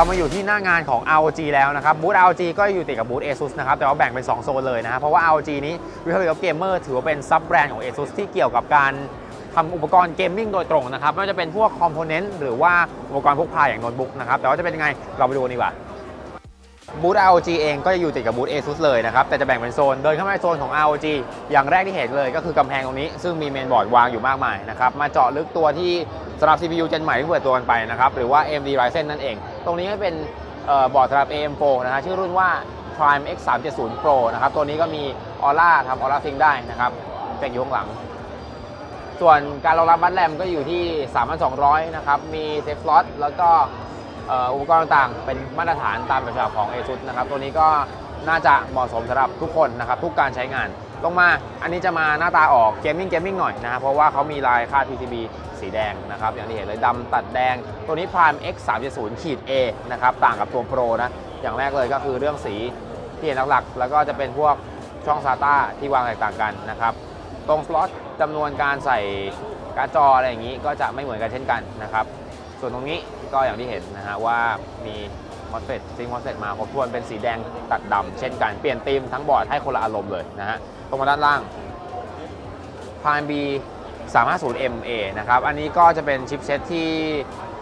เรามาอยู่ที่หน้างานของ ROG แล้วนะครับบูธ ROG ก็อยู่ติดกับบูธ ASUS นะครับแต่ว่าแบ่งเป็น 2 โซนเลยนะฮะเพราะว่า ROG นี้ Republic of Gamer ถือว่าเป็นซับแบรนด์ของ ASUS ที่เกี่ยวกับการทำอุปกรณ์เกมมิ่งโดยตรงนะครับไม่ว่าจะเป็นพวกคอมโพเนนต์หรือว่าอุปกรณ์พกพาอย่างโน้ตบุ๊กนะครับแต่ว่าจะเป็นยังไงเราไปดูนดีกว่าบูธ ROG เองก็จะอยู่ติดกับบูธ ASUS เลยนะครับ แต่จะแบ่งเป็นโซน เดินเข้ามาในโซนของ ROG อย่างแรกที่เห็นเลยก็คือกำแพงตรงนี้ ซึ่งมีเมนบอร์ดวางอยู่มากมายนะครับ มาเจาะลึกตัวที่สำหรับ CPU เจนใหม่ที่เปิดตัวกันไปนะครับ หรือว่า AMD Ryzen นั่นเอง ตรงนี้ก็เป็นเอ่อบอร์ดสำหรับ AM4 นะฮะชื่อรุ่นว่า Prime X370 Pro นะครับ ตัวนี้ก็มี Aura ทำ Aura Sync ได้นะครับเป็นอยู่ข้างหลัง ส่วนการรองรับบัตรแรมก็อยู่ที่ 3,200 นะครับ มีเซฟสล็อตแล้วก็อ่ออุปกรณ์ต่างๆ เป็นมาตรฐานตามแบบฉบับของ ASUS นะครับ ตัวนี้ก็น่าจะเหมาะสมสำหรับทุกคนนะครับ ทุกการใช้งาน ลงมา อันนี้จะมาหน้าตาออกเกมมิ่งเกมมิ่งหน่อยนะครับเพราะว่าเขามีลายค่า PCB สีแดงนะครับอย่างที่เห็นเลยดำตัดแดง ตัวนี้ Prime X 370ขีด A นะครับต่างกับตัว Pro นะอย่างแรกเลยก็คือเรื่องสีที่เห็นหลักๆ แล้วก็จะเป็นพวกช่อง SATA ที่วางแตกต่างกันนะครับตรงสล็อตจำนวนการใส่การจออะไรอย่างนี้ก็จะไม่เหมือนกันเช่นกันนะครับส่วนตรงนี้ก็อย่างที่เห็นนะฮะว่ามีมอสเฟตซิงมอสเฟตมาครบถ้วนเป็นสีแดงตัดดำเช่นกันเปลี่ยนธีมทั้งบอร์ดให้คนละอารมณ์เลยนะฮะ ตรงมาด้านล่าง Prime B 350 MA นะครับ อันนี้ก็จะเป็นชิปเซตที่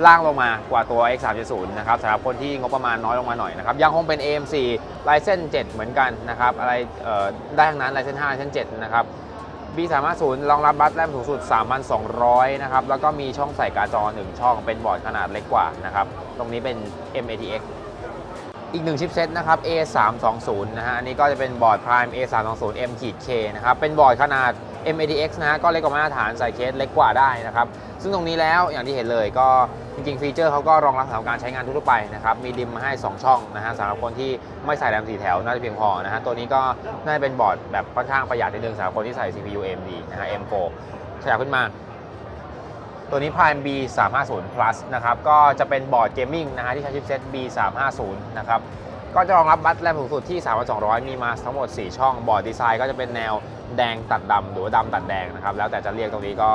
ล่างลงมากว่าตัว X 370นะครับสำหรับคนที่งบประมาณน้อยลงมาหน่อยนะครับ ยังคงเป็น AM4 Ryzen 7เหมือนกันนะครับ อะไรได้ทั้งนั้น Ryzen 5 Ryzen 7นะครับ B 3 5 0รองรับบัตแรมสูงสุด 3,200 นะครับ แล้วก็มีช่องใส่การ์ดจอ 1 ช่องเป็นบอร์ดขนาดเล็กกว่านะครับ ตรงนี้เป็น M-ATX อีกหนึ่งชิปเซตนะครับ A320 นะฮะ อันนี้ก็จะเป็นบอร์ด Prime A320 M-K นะครับ เป็นบอร์ดขนาด M-ATX นะฮะ ก็เล็กกว่ามาตรฐานใส่เคสเล็กกว่าได้นะครับ ซึ่งตรงนี้แล้วอย่างที่เห็นเลยก็จริงๆ ฟีเจอร์เขาก็รองรับสำหรับการใช้งานทั่วไปนะครับ มีดิมมาให้ 2 ช่องนะฮะสำหรับคนที่ไม่ใส่แรม4แถวน่าจะเพียงพอนะฮะ ตัวนี้ก็น่าจะเป็นบอร์ดแบบค่อนข้างประหยัดนิดนึงสำหรับคนที่ใส่ CPU AMD นะฮะ M4 ขยับขึ้นมา ตัวนี้ Prime B 350 Plus นะครับ ก็จะเป็นบอร์ดเกมมิ่งนะฮะที่ใช้ชิปเซต B 350นะครับ ก็จะรองรับบัตรแรมสูงสุดที่ 3200 มีมาทั้งหมด 4 ช่อง บอร์ดดีไซน์ก็จะเป็นแนวแดงตัดดำหรือว่าดำตัดแดงนะครับ แล้วแต่จะเรียกตรงนี้ก็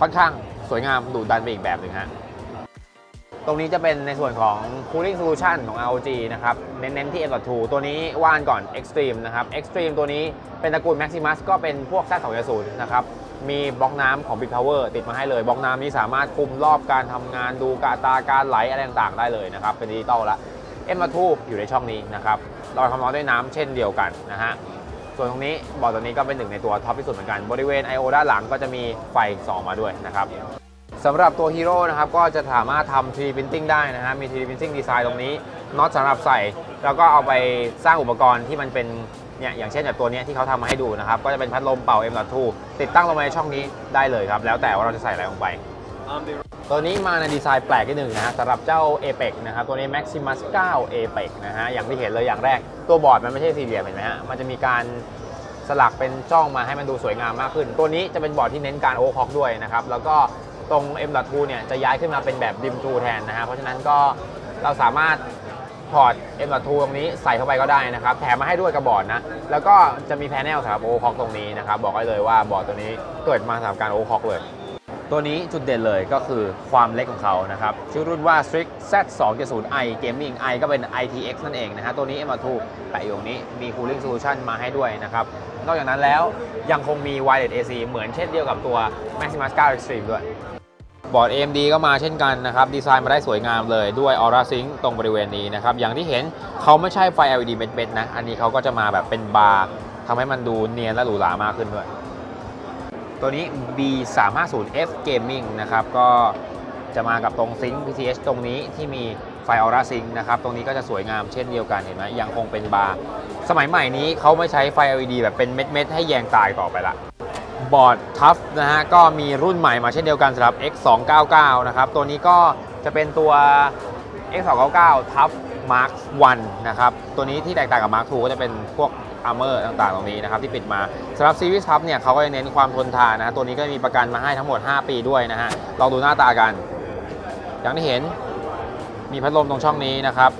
ค่อนข้างสวยงามดูดันไปอีกแบบหนึ่งฮะตรงนี้จะเป็นในส่วนของ cooling solution ของ ROG นะครับ เน้นๆที่ M.2 ตัวนี้ว่านก่อน Extreme นะครับ Extreme ตัวนี้เป็นตระกูล Maximus ก็เป็นพวก Z2.0 นะครับ มีบล็อกน้ำของ Big Power ติดมาให้เลย บล็อกน้ำนี้สามารถคุมรอบการทำงานดูกาตาการไหลอะไรต่างๆ ได้เลยนะครับ เป็นดิจิตอลละ M.2 อยู่ในช่องนี้นะครับรอยความร้อนด้วยน้ำเช่นเดียวกันนะฮะส่วนตรงนี้บอร์ดตัวนี้ก็เป็นหนึ่งในตัวท็อปที่สุดเหมือนกัน บริเวณ I.O. ด้านหลังก็จะมีไฟส่องมาด้วยนะครับสำหรับตัวฮีโร่นะครับก็จะสามารถทำ 3D Printing ได้นะฮะมี 3D Printing Design ตรงนี้น็อตสำหรับใส่ แล้วก็เอาไปสร้างอุปกรณ์ที่มันเป็น เนี่ยอย่างเช่นแบบตัวนี้ที่เขาทำมาให้ดูนะครับ ก็จะเป็นพัดลมเป่า M.2 ติดตั้งลงมาในช่องนี้ได้เลยครับ แล้วแต่ว่าเราจะใส่อะไรลงไปตัวนี้มาในดีไซน์แปลกนิดหนึ่งนะฮะสำหรับเจ้า Apex นะครับ ตัวนี้ Maximus 9 Apex นะฮะ อย่างที่เห็นเลยอย่างแรก ตัวบอร์ดมันไม่ใช่สี่เหลี่ยมเห็นไหมฮะ มันจะมีการสลักเป็นจ้องมาให้มันดูสวยงามมากขึ้น ตัวนี้จะเป็นบอร์ดที่เน้นการโอเวอร์คล็อกด้วยนะครับ แล้วก็ตรง M.2 เนี่ยจะย้ายขึ้นมาเป็นแบบดิมทูแทนนะฮะ เพราะฉะนั้นก็เราสามารถ พอร์ต M.2 ตรงนี้ใส่เข้าไปก็ได้นะครับ แถมมาให้ด้วยกับบอร์ดนะ แล้วก็จะมีแพนเนลสำหรับโอเวอร์คล็อกตรงนี้นะครับ บอกได้เลยว่าบอร์ดตัวนี้เกิดมาสำหรับการโอเวอร์คล็อกเลย ตัวนี้จุดเด่นเลยก็คือความเล็กของเขานะครับ ชื่อรุ่นว่า Strix Z270i Gaming i ก็เป็น ITX นั่นเองนะฮะ ตัวนี้ M2 แปะอยู่ตรงนี้มี Cooling Solution มาให้ด้วยนะครับ นอกจากนั้นแล้วยังคงมี Wireless AC เหมือนเช่นเดียวกับตัว Maximus 9 Extreme ด้วย บอร์ด AMD ก็มาเช่นกันนะครับดีไซน์มาได้สวยงามเลยด้วย Aura Sync ตรงบริเวณนี้นะครับอย่างที่เห็นเขาไม่ใช่ไฟ LED เม็ดๆนะ อันนี้เขาก็จะมาแบบเป็นบาร์ทำให้มันดูเนียนและหรูหรามากขึ้นด้วย ตัวนี้ B 3 5 0 F Gaming นะครับก็จะมากับตรงซิงค์ PCH ตรงนี้ที่มีไฟออร่าซิงค์นะครับตรงนี้ก็จะสวยงามเช่นเดียวกันเห็นไหมยังคงเป็นบาร์สมัยใหม่นี้เขาไม่ใช้ไฟ LED แบบเป็นเม็ดๆให้แยงตายต่อไปละ บอร์ดทัฟนะฮะก็มีรุ่นใหม่มาเช่นเดียวกันสำหรับ X299 นะครับตัวนี้ก็จะเป็นตัว X299 Tough Mark 1นะครับตัวนี้ที่แตกต่างกับ Mark 2ก็จะเป็นพวก Armor ต่างๆ ตรงนี้นะครับที่ปิดมาสำหรับ Series Tough เนี่ยเขาก็จะเน้นความทนทานนะตัวนี้ก็มีประกันมาให้ทั้งหมด 5 ปีด้วยนะฮะลองดูหน้าตากัน อย่างที่เห็นมีพัดลมตรงช่องนี้นะครับ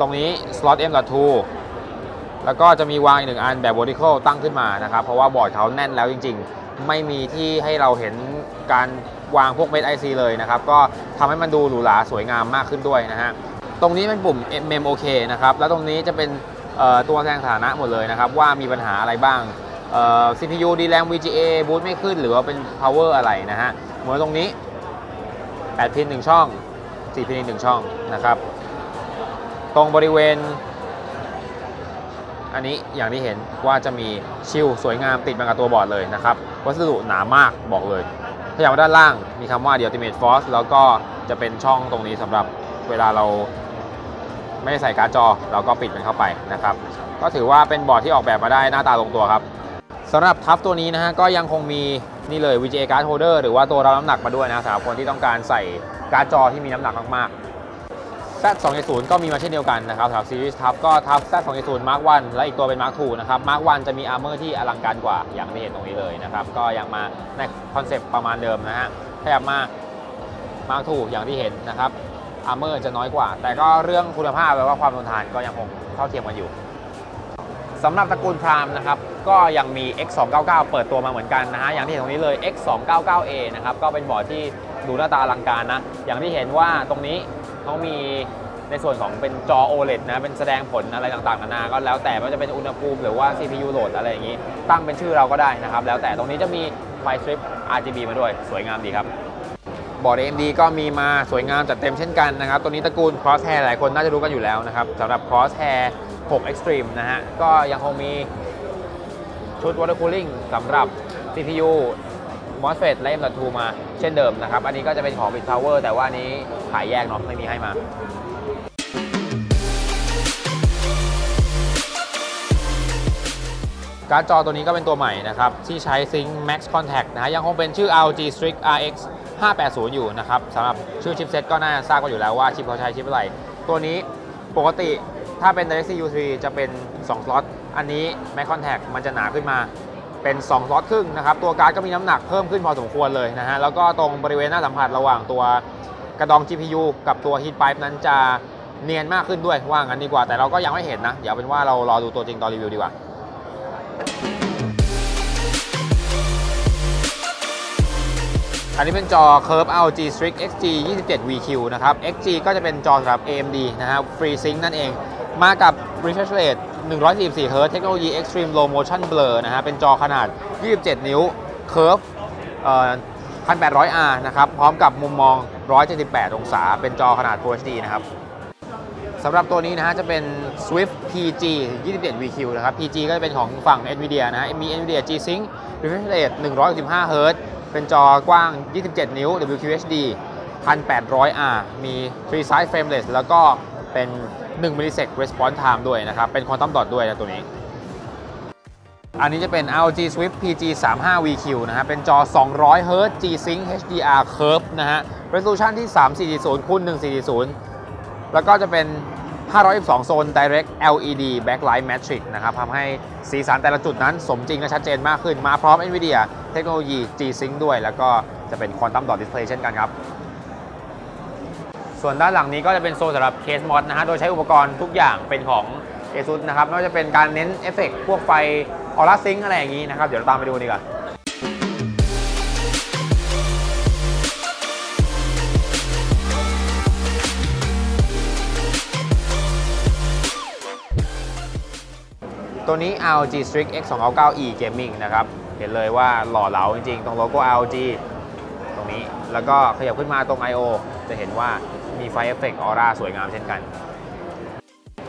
ตรงนี้ slot M.2 แล้วก็จะมีวางอีกหนึ่งอันแบบ vertical ตั้งขึ้นมานะครับ เพราะว่าบอร์ดเขาแน่นแล้วจริง ๆ ไม่มีที่ให้เราเห็นการวางพวกเม็ดไอซีเลยนะครับ ก็ทำให้มันดูหรูหราสวยงามมากขึ้นด้วยนะฮะ ตรงนี้เป็นปุ่ม MMOK นะครับ แล้วตรงนี้จะเป็นตัวแสดงสถานะหมดเลยนะครับ ว่ามีปัญหาอะไรบ้าง CPU DRAM VGA บูตไม่ขึ้น หรือว่าเป็น power อะไรนะฮะเหมือนตรงนี้ 8 พิน 1 ช่อง 4 พิน 1 ช่องนะครับ ตรงบริเวณ อันนี้อย่างที่เห็นว่าจะมีชิลสวยงามติดมากับตัวบอร์ดเลยนะครับ วัสดุหนามากบอกเลยขยับมาด้านล่างมีคำว่า The Ultimate Force แล้วก็จะเป็นช่องตรงนี้สำหรับเวลาเราไม่ใส่การ์ดจอเราก็ปิดมันเข้าไปนะครับ ก็ถือว่าเป็นบอร์ดที่ออกแบบมาได้หน้าตาลงตัวครับสำหรับทับตัวนี้นะฮะก็ยังคงมีนี่เลย VGA Card Holder หรือว่าตัวรับน้ำหนักมาด้วยนะสำหรับคนที่ต้องการใส่การ์ดจอที่มีน้ำหนักมากๆ Z 2 0ก็มีมาเช่นเดียวกันนะครับสำหรับซีรีส์ทับก็ทับ Z 2 0 Mark 1และอีกตัวเป็น Mark 2นะครับ Mark 1จะมีอาร์เมอร์ที่อลังการกว่า อย่างที่เห็นตรงนี้เลยนะครับ ก็ยังมาในคอนเซปต์ประมาณเดิมนะฮะขยับมา Mark 2อย่างที่เห็นนะครับอาร์เมอร์จะน้อยกว่า แต่ก็เรื่องคุณภาพแปลว่าความทนทานก็ยังคงเท่าเทียมกันอยู่สำหรับตระกูลพรามนะครับก็ยังมี X299 เปิดตัวมาเหมือนกันนะฮะอย่างที่เห็นตรงนี้เลย X299A นะครับก็เป็นบอร์ดที่ดูหน้าตาอลังการนะอย่างที่เห็นว่าตรงนี้ เขามีในส่วนของเป็นจอ OLED นะ เป็นแสดงผลอะไรต่างๆนานา ก็แล้วแต่ว่าจะเป็นอุณหภูมิหรือว่า CPU โหลดอะไรอย่างนี้ ตั้งเป็นชื่อเราก็ได้นะครับ แล้วแต่ตรงนี้จะมีไฟสตริป RGB มาด้วย สวยงามดีครับ บอร์ด AMD ก็มีมาสวยงามจัดเต็มเช่นกันนะครับ ตัวนี้ตระกูล Crosshair หลายคนน่าจะรู้กันอยู่แล้วนะครับสำหรับ Crosshair 6 Extreme นะฮะ ก็ยังคงมีชุด Water Cooling สำหรับ CPU MOSFET และ M.2 มาเช่นเดิมนะครับ อันนี้ก็จะเป็นของ Bit Power แต่ว่านี้ขายแยกเนาะไม่มีให้มาการ์ดจอตัวนี้ก็เป็นตัวใหม่นะครับ ที่ใช้ Sync Max Contact นะฮะยังคงเป็นชื่อ ROG Strix RX 580 อยู่นะครับสำหรับชื่อชิปเซ็ตก็น่าทราบกันอยู่แล้วว่าชิปเขาใช้ชิปอะไร ตัวนี้ปกติถ้าเป็น Direct CU3 จะเป็น 2 สล็อต อันนี้ Max Contact มันจะหนาขึ้นมา เป็น 2 สล็อตครึ่งนะครับตัวการ์ดก็มีน้ำหนักเพิ่มขึ้นพอสมควรเลยนะฮะแล้วก็ตรงบริเวณหน้าสัมผัสระหว่างตัวกระดอง GPU กับตัว Heat Pipe นั้นจะเนียนมากขึ้นด้วยว่างั้นดีกว่า แต่เราก็ยังไม่เห็นนะ เดี๋ยวเป็นว่าเรารอดูตัวจริงตอนรีวิวดีกว่าอันนี้เป็นจอ Curve ROG Strix XG 27 VQ นะครับ XG ก็จะเป็นจอสำหรับ AMD นะครับ FreeSync นั่นเอง มากับ refresh rate 144 Hz เทคโนโลยี Extreme Low Motion Blur นะฮะ เป็นจอขนาด 27 นิ้ว Curve 1800R นะครับ พร้อมกับมุมมอง 178 องศา เป็นจอขนาด Full HD นะครับสำหรับตัวนี้นะฮะ จะเป็น Swift PG 27 VQ นะครับ PG ก็จะเป็นของฝั่ง NVIDIA นะฮะ มี NVIDIA G-Sync refresh rate 165 Hz เป็นจอกว้าง 27 นิ้ว WQHD 1800R มี3 side frameless แล้วก็เป็น 1 millisec response time ด้วยนะครับ เป็น quantum dot ด้วยนะตัวนี้ อันนี้จะเป็น ROG Swift PG 35 VQ นะฮะ เป็นจอ 200 Hz G-Sync HDR Curve นะฮะ resolution ที่ 3440คูณ1440 แล้วก็จะเป็น 512 โซน Direct LED Backlight Matrix นะครับทำให้สีสันแต่ละจุดนั้นสมจริงและชัดเจนมากขึ้น มาพร้อม NVIDIA เทคโนโลยี G-Sync ด้วย แล้วก็จะเป็น Quantum Dot Display เช่นกันครับ ส่วนด้านหลังนี้ก็จะเป็นโซนสำหรับเคสมอดนะฮะ โดยใช้อุปกรณ์ทุกอย่างเป็นของ ASUS นะครับไม่ว่าจะเป็นการเน้นเอฟเฟกต์พวกไฟออร่าซิงอะไรอย่างนี้นะครับ เดี๋ยวเราตามไปดูดีกว่าตัวนี้ ROG Strix X 2 9 9 E Gaming นะครับ เห็นเลยว่าหล่อเหลาจริงๆ ตรงโลโก้ ROG ตรงนี้ แล้วก็ขยับขึ้นมาตรง I/O จะเห็นว่า มีไฟเอฟเฟกต์ออร่าสวยงามเช่นกัน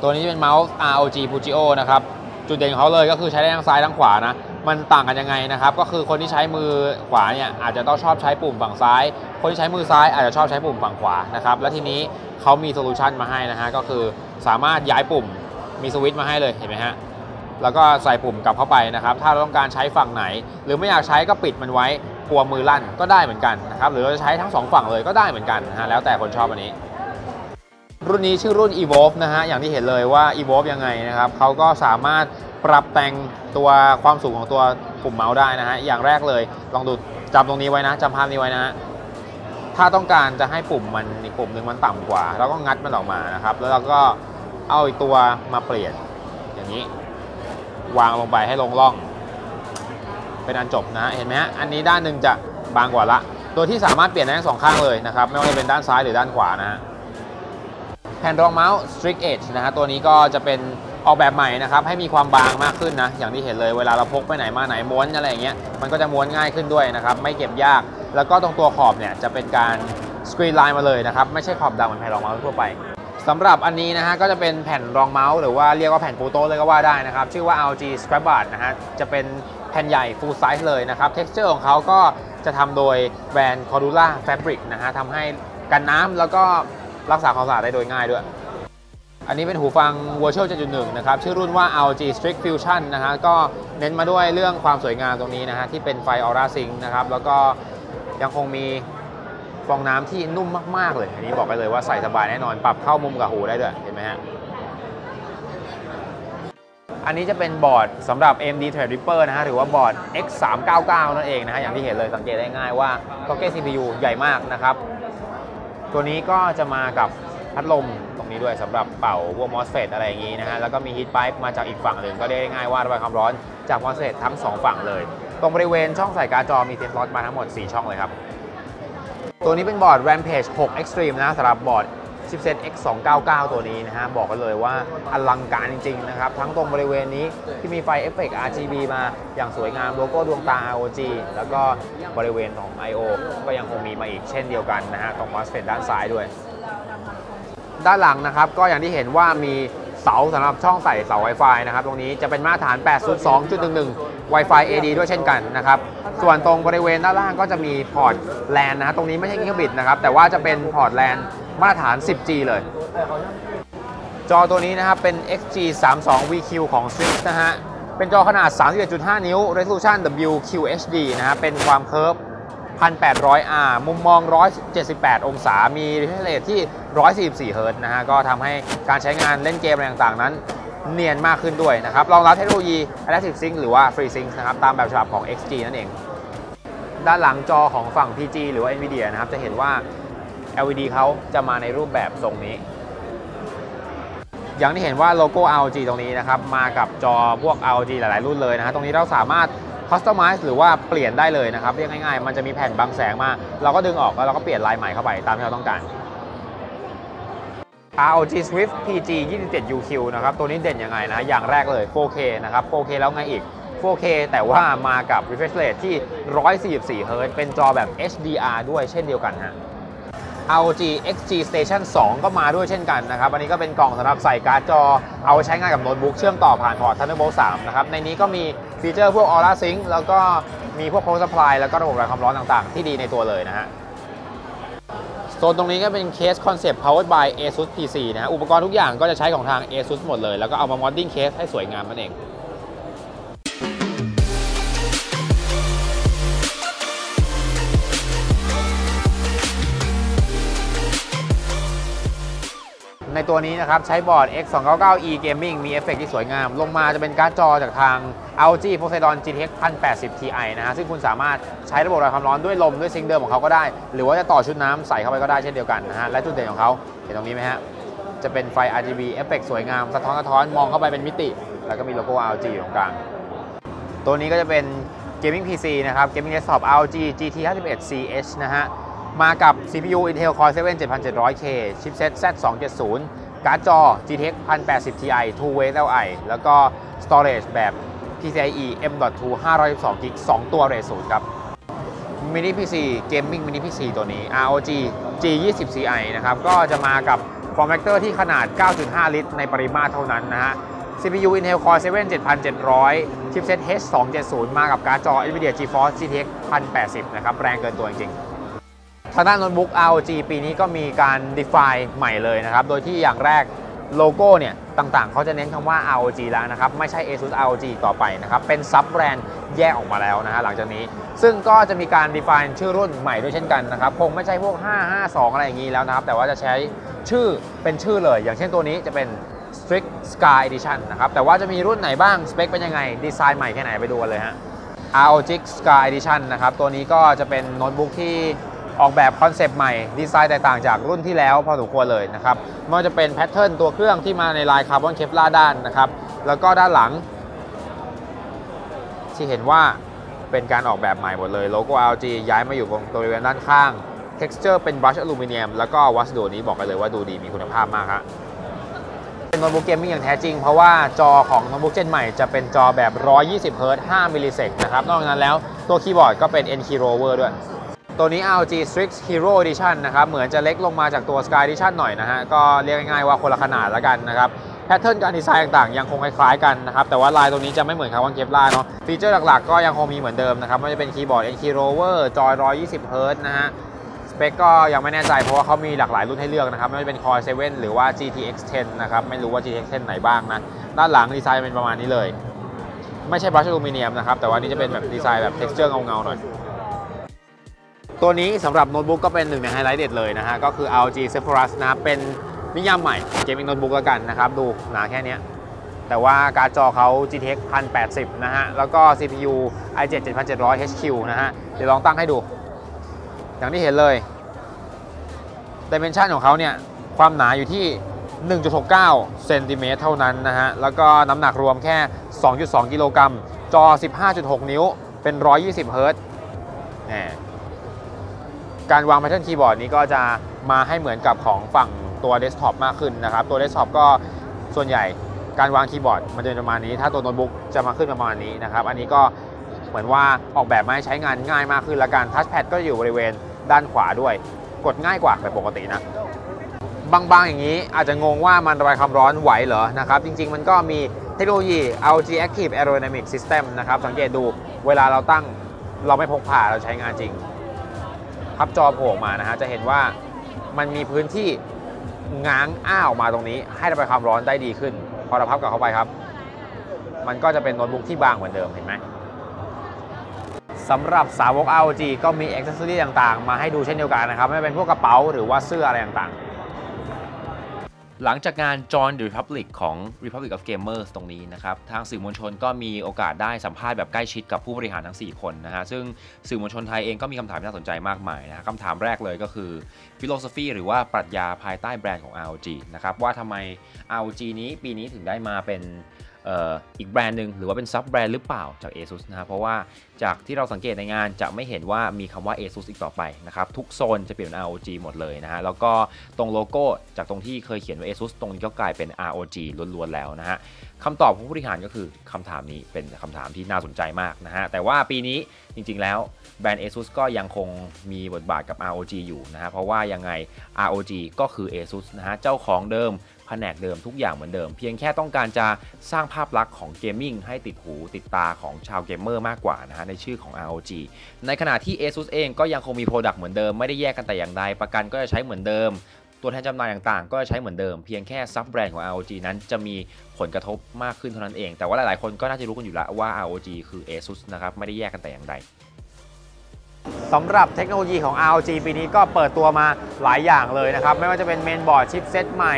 ตัวนี้จะเป็นเมาส์ ROG Pugio นะครับ จุดเด่นของเขาเลยก็คือใช้ได้ทั้งซ้ายทั้งขวานะ มันต่างกันยังไงนะครับ ก็คือคนที่ใช้มือขวาเนี่ยอาจจะต้องชอบใช้ปุ่มฝั่งซ้าย คนที่ใช้มือซ้ายอาจจะชอบใช้ปุ่มฝั่งขวานะครับ และทีนี้เขามีโซลูชันมาให้นะฮะ ก็คือสามารถย้ายปุ่มมีสวิตช์มาให้เลยเห็นไหมฮะแล้วก็ใส่ปุ่มกลับเข้าไปนะครับ ถ้าเราต้องการใช้ฝั่งไหน หรือไม่อยากใช้ก็ปิดมันไว้ กลัวมือลั่นก็ได้เหมือนกันนะครับหรือเราจะใช้ทั้งสองฝั่งเลยก็ได้เหมือนกันนะฮะแล้วแต่คนชอบอันนี้ รุ่นนี้ชื่อรุ่น Evolve นะฮะอย่างที่เห็นเลยว่า Evolve ยังไงนะครับเขาก็สามารถปรับแต่งตัวความสูงของตัวปุ่มเมาส์ได้นะฮะอย่างแรกเลยลองดูจำตรงนี้ไว้นะจำภาพนี้ไว้นะฮะถ้าต้องการจะให้ปุ่มมันอีกปุ่มหนึ่งมันต่ำกว่าเราก็งัดมันออกมานะครับแล้วเราก็เอาอีกตัวมาเปลี่ยนอย่างนี้ วางลงไปให้ลงร่อง เป็นอันจบนะฮะเห็นไหมฮะอันนี้ด้านหนึ่งจะบางกว่าละโดยที่สามารถเปลี่ยนได้ทั้งสองข้างเลยนะครับ ไม่ว่าจะเป็นด้านซ้ายหรือด้านขวานะฮะแผ่นรองเมาส์ Strict Edge นะฮะตัวนี้ก็จะเป็นออกแบบใหม่นะครับให้มีความบางมากขึ้นนะอย่างที่เห็นเลยเวลาเราพกไปไหนมาไหนม้วนอะไรอย่างเงี้ยมันก็จะม้วนง่ายขึ้นด้วยนะครับไม่เก็บยาก แล้วก็ตรงตัวขอบเนี่ยจะเป็นการสกรีนไลน์มาเลยนะครับไม่ใช่ขอบดำเหมือนแผ่นรองเมาส์ทั่วไปสำหรับอันนี้นะฮะก็จะเป็นแผ่นรองเมาส์หรือว่าเรียกว่าแผ่นปูโต้เลยก็ว่าได้นะครับ ชื่อว่า RG Scrap Bar นะฮะจะเป็น ผ่นใหญ่ full size เลยนะครับ texture ของเขาก็จะทำโดยแบรนด์ Cordula Fabric นะฮะทำให้กันน้ำแล้วก็รักษาความสะอาดได้โดยง่ายด้วย อันนี้เป็นหูฟัง Virtual 7.1 นะครับ ชื่อรุ่นว่า RG Strict Fusion นะฮะก็เน้นมาด้วยเรื่องความสวยงามตรงนี้นะฮะที่เป็นไฟ Aura Sync นะครับ แล้วก็ยังคงมีฟองน้ำที่นุ่มมาก ๆ เลย อันนี้บอกไปเลยว่าใส่สบายแน่นอน ปรับเข้ามุมกับหูได้ด้วย เห็นไหมฮะ อันนี้จะเป็นบอร์ดสำหรับ AMD Threadripper นะฮะหรือว่าบอร์ด X399 นั่นเองนะฮะอย่างที่เห็นเลยสังเกตได้ง่ายว่า Socket CPU ใหญ่มากนะครับ ตัวนี้ก็จะมากับพัดลมตรงนี้ด้วยสำหรับเป่าพวกมอสเฟตอะไรอย่างนี้นะฮะแล้วก็มีฮีทไ i ป์มาจากอีกฝั่งหนึ่งก็เรียกได้ง่ายว่าระบายความร้อนจากมอสเฟตทั้ง 2 ฝั่งเลย ตรงบริเวณช่องใส่การ์ดจอมีเทสลอตมาทั้งหมด 4 ช่องเลยครับตัวนี้เป็นบอร์ด Rampage 6 Extreme นะสำหรับบอร์ด chipset X299 ตัวนี้นะฮะ บอกกันเลยว่าอลังการจริง ๆ นะครับ ทั้งตรงบริเวณนี้ที่มีไฟเอฟเฟกต์ RGB มาอย่างสวยงามโลโก้ดวงตา ROG แล้วก็บริเวณของ I/O ก็ยังคงมีมาอีกเช่นเดียวกันนะฮะ ตรง MOSFET ด้านซ้ายด้วย ด้านหลังนะครับ ก็อย่างที่เห็นว่ามีเสาสำหรับช่องใส่เสา Wi-Fi นะครับ ตรงนี้จะเป็นมาตรฐาน 802.11 Wi-Fi AD ด้วยเช่นกันนะครับ ส่วนตรงบริเวณด้านล่างก็จะมีพอร์ต LAN นะฮะตรงนี้ไม่ใช่ Gigabit นะครับ แต่ว่าจะเป็นพอร์ต LAN มาตรฐาน 10G เลย จอตัวนี้นะครับเป็น XG 3 2 VQ ของ Strix นะฮะ เป็นจอขนาด 31.5 นิ้ว Resolution WQHD นะฮะ เป็นความเคิร์ฟ 1800R มุมมอง 178 องศา มี refresh rate ที่ 144 เฮิร์ตนะฮะ ก็ทำให้การใช้งานเล่นเกมอะไรต่างๆ นั้น เนียนมากขึ้นด้วยนะครับ รองรับเทคโนโลยี Adaptive Sync หรือว่า Free Sync นะครับ ตามแบบฉบับของ XG นั่นเอง ด้านหลังจอของฝั่ง PG หรือว่า NVIDIA นะครับ จะเห็นว่า LED เขาจะมาในรูปแบบทรงนี้ อย่างที่เห็นว่าโลโก้ ROG ตรงนี้นะครับ มากับจอพวก ROG หลาย ๆ รุ่นเลยนะฮะตรงนี้เราสามารถ customize หรือว่าเปลี่ยนได้เลยนะครับ เรียกง่าย ๆ มันจะมีแผ่นบังแสงมา เราก็ดึงออกแล้วเราก็เปลี่ยนลายใหม่เข้าไปตามที่เราต้องการ ROG Swift PG 27 UQ นะครับ ตัวนี้เด่นยังไงนะ อย่างแรกเลย 4K นะครับ 4K แล้วไงอีก 4K แต่ว่ามากับ refresh rate ที่ 144 Hz เป็นจอแบบ HDR ด้วยเช่นเดียวกันฮะ ROG XG Station 2 ก็มาด้วยเช่นกันนะครับ อันนี้ก็เป็นกล่องสำหรับใส่การ์ดจอ เอาไว้ใช้งานกับโน้ตบุ๊กเชื่อมต่อผ่านพอร์ต Thunderbolt 3 นะครับ ในนี้ก็มีฟีเจอร์พวก Aura Sync แล้วก็มีพวก Power Supply แล้วก็ระบบระบายความร้อนต่างๆ ที่ดีในตัวเลยนะฮะโซนตรงนี้ก็เป็นเคสคอนเซปต์ powered by ASUS PC นะฮะ อุปกรณ์ทุกอย่างก็จะใช้ของทาง ASUS หมดเลย แล้วก็เอามา modding case ให้สวยงามนั่นเอง ในตัวนี้นะครับ ใช้บอร์ด X299e Gaming มีเอฟเฟกต์ที่สวยงาม ลงมาจะเป็นการ์ดจอจากทาง LG Poseidon GTX 1080 Ti นะฮะ ซึ่งคุณสามารถใช้ระบบระบายความร้อนด้วยลมด้วยซิงเดิมของเขาก็ได้ หรือว่าจะต่อชุดน้ำใส่เข้าไปก็ได้เช่นเดียวกันนะฮะ และจุดเด่นของเขาเห็นตรงนี้ไหมฮะ จะเป็นไฟ RGB เอฟเฟกต์สวยงาม สะท้อนสะท้อนมองเข้าไปเป็นมิติ แล้วก็มีโลโก้ LG อยู่ตรงกลาง ตัวนี้ก็จะเป็น Gaming PC นะครับ Gaming Desktop ROG GT 51 CH นะฮะ มากับ CPU Intel Core 7 7700K chipset Z270 การ์ดจอ GTX 1080 Ti 2-way Li แล้วก็ storage แบบ PCIe M.2 512 GB 2 ตัวเรทศูนย์ครับ Mini PC Gaming Mini PC ตัวนี้ ROG G20 Ci นะครับ ก็จะมากับ Form Factor ที่ขนาด 9.5 ลิตร ในปริมาตรเท่านั้นนะฮะ CPU Intel Core 7 7700 chipset H270 มากับการ์ดจอ NVIDIA GeForce GTX 1080 นะครับ แรงเกินตัวจริงๆ ทางด้านโน้ตบุ๊ก ROG ปีนี้ก็มีการ define ใหม่เลยนะครับ โดยที่อย่างแรกโลโก้เนี่ยต่างๆ เขาจะเน้นคำว่า ROG แล้วนะครับ ไม่ใช่ ASUS ROG ต่อไปนะครับ เป็นซับแบรนด์แยกออกมาแล้วนะฮะหลังจากนี้ ซึ่งก็จะมีการ define ชื่อรุ่นใหม่ด้วยเช่นกันนะครับ คงไม่ใช่พวก 552 อะไรอย่างนี้แล้วนะครับ แต่ว่าจะใช้ชื่อเป็นชื่อเลย อย่างเช่นตัวนี้จะเป็น Strict Sky Edition นะครับ แต่ว่าจะมีรุ่นไหนบ้าง สเปคเป็นยังไง ดีไซน์ใหม่แค่ไหนไปดูกันเลยฮะ ROG Sky Edition นะครับ ตัวนี้ก็จะเป็นโน้ตบุ๊กที่ ออกแบบคอนเซปต์ใหม่ ดีไซน์แตกต่างจากรุ่นที่แล้วพอสมควรเลยนะครับไม่ว่าจะเป็นแพทเทิร์นตัวเครื่องที่มาในลายคาร์บอนเคปลาด้านนะครับ แล้วก็ด้านหลัง ที่เห็นว่าเป็นการออกแบบใหม่หมดเลยโลโก้ LG ย้ายมาอยู่ตรงบริเวณด้านข้าง texture เป็น brush อลูมิเนียม แล้วก็วัสดุนี้บอกกันเลยว่าดูดีมีคุณภาพมากครับเป็นโน้ตบุ๊กเกมมิ่งอย่างแท้จริง เพราะว่าจอของโน้ตบุ๊กเจนใหม่จะเป็นจอแบบ 120 Hz 5มิลลิเซกนะครับ นอกจากนั้นแล้วตัวคีย์บอร์ดก็เป็น N-Key Rover ด้วย ตัวนี้ ROG Strix Hero Edition นะครับ เหมือนจะเล็กลงมาจากตัว Sky Edition หน่อยนะฮะ ก็เรียกง่ายๆว่าคนละขนาดแล้วกันนะครับ แพทเทิร์นการดีไซน์ต่างๆ ยังคงคล้ายๆกันนะครับ แต่ว่าลายตัวนี้จะไม่เหมือนคาวันเก็บลาเนาะ ฟีเจอร์หลักๆ ก็ยังคงมีเหมือนเดิมนะครับไม่ว่าจะเป็นคีย์บอร์ด N-Key Rover จอย 120 Hz นะฮะ สเปคก็ยังไม่แน่ใจเพราะว่าเขามีหลากหลายรุ่นให้เลือกนะครับ ไม่ว่าจะเป็น Core 7 หรือว่า GTX 10นะครับ ไม่รู้ว่า GTX 10ไหนบ้างนะ ด้านหลังดีไซน์เป็นประมาณนี้เลย ไม่ใช่บรัชอลูมิเนียมนะครับ แต่ว่านี่จะเป็นแบบดีไซน์แบบ texture เงาๆหน่อย ตัวนี้สำหรับโน้ตบุ๊กก็เป็นหนึ่งในไฮไลท์เด็ดเลยนะฮะ ก็คือ ROG Zephyrus นะครับเป็นนิยามใหม่เกมมิ่งโน้ตบุ๊กแล้วกันนะครับ ดูหนาแค่เนี้ยแต่ว่าการ์ดจอเขา GTX 1080 นะฮะ แล้วก็ CPU i7 7700 HQ นะฮะ เดี๋ยวลองตั้งให้ดู อย่างที่เห็นเลย Dimension ของเขาเนี่ย ความหนาอยู่ที่ 1.69 เซนติเมตรเท่านั้นนะฮะ แล้วก็น้ำหนักรวมแค่ 2.2 กิโลกรัม จอ 15.6 นิ้ว เป็น 120 เฮิร์ตซ์แหม การวางแพทเทิร์นคีย์บอร์ดนี้ก็จะมาให้เหมือนกับของฝั่งตัวเดสก์ท็อปมากขึ้นนะครับ ตัวเดสก์ท็อปก็ส่วนใหญ่การวางคีย์บอร์ดมันจะเป็นประมาณนี้ ถ้าตัวโน้ตบุ๊กจะมาขึ้นประมาณนี้นะครับ อันนี้ก็เหมือนว่าออกแบบมาให้ใช้งานง่ายมากขึ้นและการทัชแพดก็อยู่บริเวณด้านขวาด้วย กดง่ายกว่าแบบปกตินะ บางๆอย่างนี้อาจจะงงว่ามันระบายความร้อนไหวเหรอนะครับ จริง ๆ มันก็มีเทคโนโลยี LG Active Aerodynamic System นะครับ สังเกตดูเวลาเราตั้งเราไม่พกพาเราใช้งานจริง พับจอโผล่มานะฮะจะเห็นว่ามันมีพื้นที่ง้างอ้าออกมาตรงนี้ ให้ระบายความร้อนได้ดีขึ้น พอเราพับกลับเข้าไปครับ มันก็จะเป็นโน้ตบุ๊กที่บางเหมือนเดิมเห็นไหมสำหรับสาวก ROG ก็มีอ็อกเซอรี่ต่างๆ มาให้ดูเช่นเดียวกันนะครับไม่เป็นพวกกระเป๋าหรือว่าเสื้ออะไรต่างๆ หลังจากงาน Join the Republic ของ Republic of Gamers ตรงนี้นะครับ ทางสื่อมวลชนก็มีโอกาสได้สัมภาษณ์แบบใกล้ชิดกับผู้บริหารทั้ง 4 คนนะฮะ ซึ่งสื่อมวลชนไทยเองก็มีคำถามที่น่าสนใจมากมายนะคำถามแรกเลยก็คือ philosophy หรือว่าปรัชญาภายใต้แบรนด์ของ ROG นะครับ ว่าทำไม ROG นี้ปีนี้ถึงได้มาเป็น อีกแบรนด์หนึ่งหรือว่าเป็นซับแบรนด์หรือเปล่าจาก ASUS นะครับเพราะว่าจากที่เราสังเกตในงานจะไม่เห็นว่ามีคำว่า ASUS อีกต่อไปนะครับทุกโซนจะเปลี่ยนเป็น ROG หมดเลยนะฮะแล้วก็ตรงโลโก้จากตรงที่เคยเขียนว่า ASUS ตรงนี้ก็กลายเป็น ROG ล้วนๆแล้วนะฮะคำตอบของผู้บริหารก็คือคำถามนี้เป็นคำถามที่น่าสนใจมากนะฮะแต่ว่าปีนี้จริงๆแล้วแบรนด์ ASUS ก็ยังคงมีบทบาทกับ ROG อยู่นะฮะเพราะว่ายังไง ROG ก็คือ ASUS นะฮะเจ้าของเดิม แผนกเดิมทุกอย่างเหมือนเดิม เพียงแค่ต้องการจะสร้างภาพลักษณ์ของเกมมิ่งให้ติดหูติดตาของชาวเกมเมอร์มากกว่านะฮะในชื่อของ ROG ในขณะที่ ASUS เองก็ยังคงมีโปรดักต์เหมือนเดิมไม่ได้แยกกันแต่อย่างใดประกันก็จะใช้เหมือนเดิม ตัวแทนจำหน่ายต่างๆ ก็จะใช้เหมือนเดิมเพียงแค่ซับแบรนด์ของ ROG นั้นจะมีผลกระทบมากขึ้นเท่านั้นเอง แต่ว่าหลายๆคนก็น่าจะรู้กันอยู่แล้วว่า ROG คือ ASUS นะครับไม่ได้แยกกันแต่อย่างใดสำหรับเทคโนโลยีของ ROG ปีนี้ก็เปิดตัวมาหลายอย่างเลยนะครับ ไม่ว่าจะเป็นเมนบอร์ดชิปเซตใหม่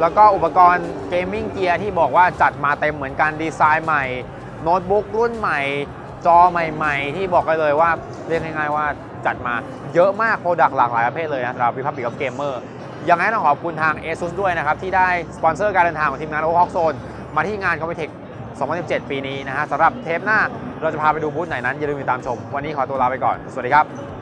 แล้วก็อุปกรณ์เกมมิ่งเกียร์ที่บอกว่าจัดมาเต็มเหมือนกันดีไซน์ใหม่โน้ตบุ๊กรุ่นใหม่ จอใหม่ๆ ที่บอกกันเลยว่าเรียกง่ายๆว่าจัดมาเยอะมากโปรดักต์หลากหลายประเภทเลยนะสำหรับ Republic of Gamer ยังไงต้องขอบคุณทาง ASUS ด้วยนะครับ ที่ได้สปอนเซอร์การเดินทางของทีมงาน o อ h โซนมาที่งาน Computex 2017 ปีนี้นะฮะสำหรับเทปหน้าเราจะพาไปดูบูธไหนนั้นอย่าลืมติดตามชม วันนี้ขอตัวลาไปก่อน สวัสดีครับ